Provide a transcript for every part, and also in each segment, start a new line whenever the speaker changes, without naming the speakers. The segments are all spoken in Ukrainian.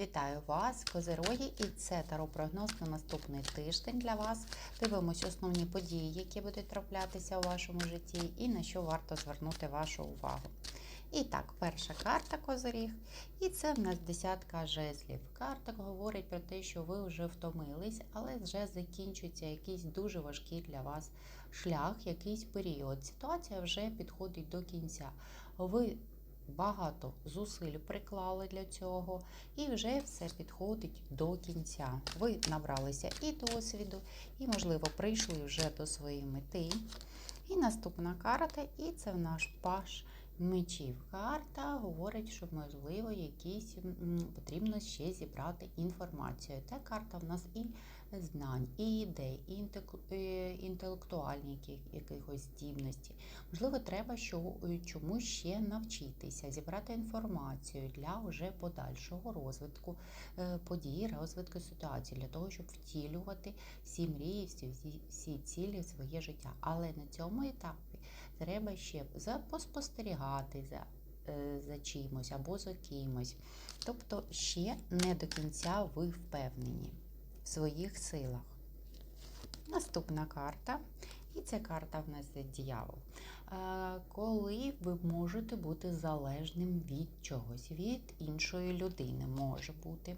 Вітаю вас, козироги, і це таро-прогноз на наступний тиждень для вас. Дивимось основні події, які будуть траплятися у вашому житті, і на що варто звернути вашу увагу. І так, перша карта Козиріг, і це в нас десятка жезлів. Карта говорить про те, що ви вже втомились, але вже закінчується якийсь дуже важкий для вас шлях, якийсь період. Ситуація вже підходить до кінця. Ви багато зусиль приклали для цього, і вже все підходить до кінця. Ви набралися і досвіду, і, можливо, прийшли вже до своєї мети. І наступна карта, і це наш паш мечів. Карта говорить, що, можливо, якісь потрібно ще зібрати інформацію. Та карта в нас і знань, і ідей, і е, інтелектуальні якихось здібності. Можливо, треба е, чомусь ще навчитися, зібрати інформацію для вже подальшого розвитку е, подій, розвитку ситуації, для того, щоб втілювати всі мрії, всі, всі цілі в своє життя. Але на цьому етапі треба ще поспостерігати за, е, за чимось або за кимось. Тобто ще не до кінця ви впевнені в своїх силах. Наступна карта, і ця карта в нас є дьявол. Е, Коли ви можете бути залежним від чогось, від іншої людини може бути.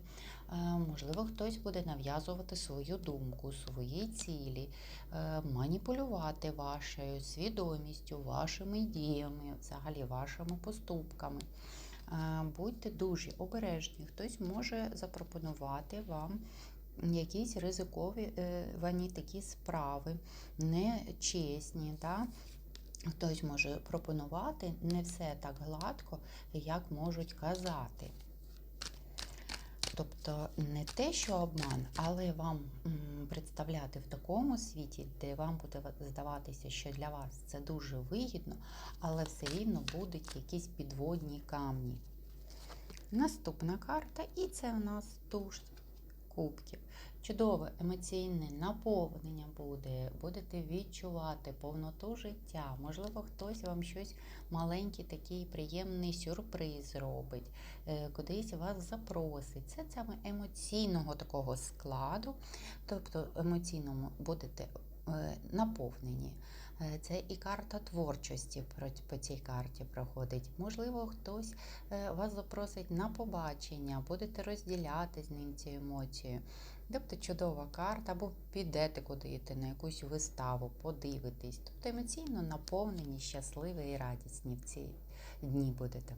Е, Можливо, хтось буде нав'язувати свою думку, свої цілі, е, маніпулювати вашою свідомістю, вашими діями, взагалі вашими поступками. Будьте дуже обережні. Хтось може запропонувати вам якісь ризикові е, такі справи, нечесні. Да? Хтось може пропонувати не все так гладко, як можуть казати. Тобто не те, що обман, але вам представляти в такому світі, де вам буде здаватися, що для вас це дуже вигідно, але все рівно будуть якісь підводні камні. Наступна карта, і це у нас туш кубків. Чудове емоційне наповнення буде, будете відчувати повноту життя. Можливо, хтось вам щось маленький, такий приємний сюрприз зробить, е, кудись вас запросить. Це саме емоційного такого складу, тобто емоційному будете наповнені. Е, Це і карта творчості по цій карті проходить. Можливо, хтось е, вас запросить на побачення, будете розділяти з ним цю емоцію. Тобто чудова карта, або підете куди на якусь виставу, подивитесь. Тобто емоційно наповнені, щасливі і радісні в ці дні будете.